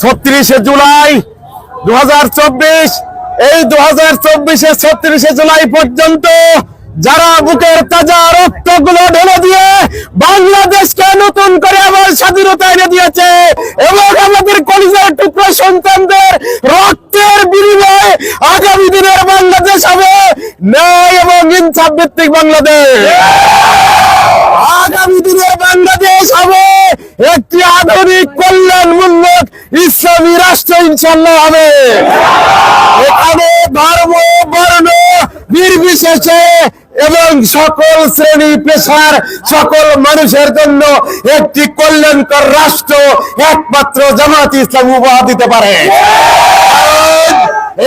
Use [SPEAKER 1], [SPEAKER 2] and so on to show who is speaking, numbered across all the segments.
[SPEAKER 1] ছত্রিশে জুলাই দু এই দু হাজার চব্বিশে ছত্রিশে জুলাই পর্যন্ত যারা বুকের তাজা রক্তগুলো ঢেলে দিয়ে বাংলাদেশকে নতুন করে আবার স্বাধীনতা এনে দিয়েছে এবং আমাদের কলিজার টুকরো সন্তানদের রক্তের বিনিময়ে আগামী দিনের বাংলাদেশ হবে ন্যায় এবং ইনসাফ ভিত্তিক বাংলাদেশ। আগামী দিনের বাংলাদেশ হবে একটি ইসলামী রাষ্ট্র ইনশাল্লাহ হবে। এখানে ধর্ম, বর্ণ নির্বিশেষে এবং সকল শ্রেণি, পেশার সকল মানুষের জন্য একটি কল্যাণকর রাষ্ট্র, একমাত্র জামাত ইসলাম উপহার দিতে পারে।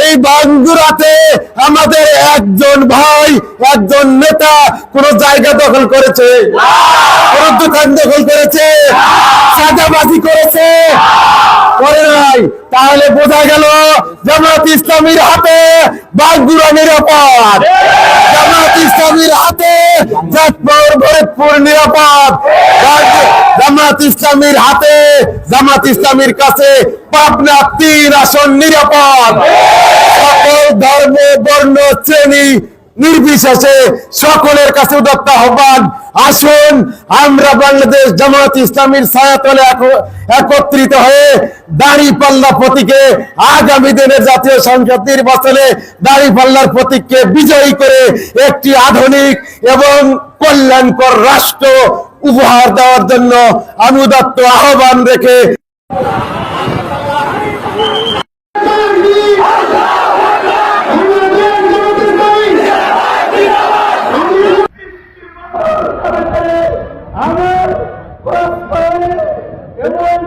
[SPEAKER 1] এই বাঙ্গুরাতে আমাদের একজন ভাই, একজন নেতা কোন জায়গা দখল করেছে, কোন দোকান দখল করেছে সাদাবাজি করেছে করে নাই, তাহলে বোঝা গেল জামাত ইসলামীর হাতে বাঙ্গুরা নিরাপদ। জামাত ইসলামীর হাতে জাতপুর ভরতপুর নিরাপদ। জামাত ইসলামীর হাতে, জামাত ইসলামীর কাছে পাবনা তিন আসন নিরাপদ। সকল ধর্ম, বর্ণ, শ্রেণি নির্বিশেষে সকলের কাছে উদত্ত আহ্বান। আসুন, আমরা বাংলাদেশ জামাত ইসলামীর ছায়াতলে একত্রিত হয়ে দাড়ি পাল্লা প্রতীকে আগামী দিনের জাতীয় সংসদ নির্বাচনে দাড়ি পাল্লার প্রতীককে বিজয়ী করে একটি আধুনিক এবং কল্যাণকর রাষ্ট্র উপহার দেওয়ার জন্য অনুদত্ত আহ্বান রেখে
[SPEAKER 2] আমার এবং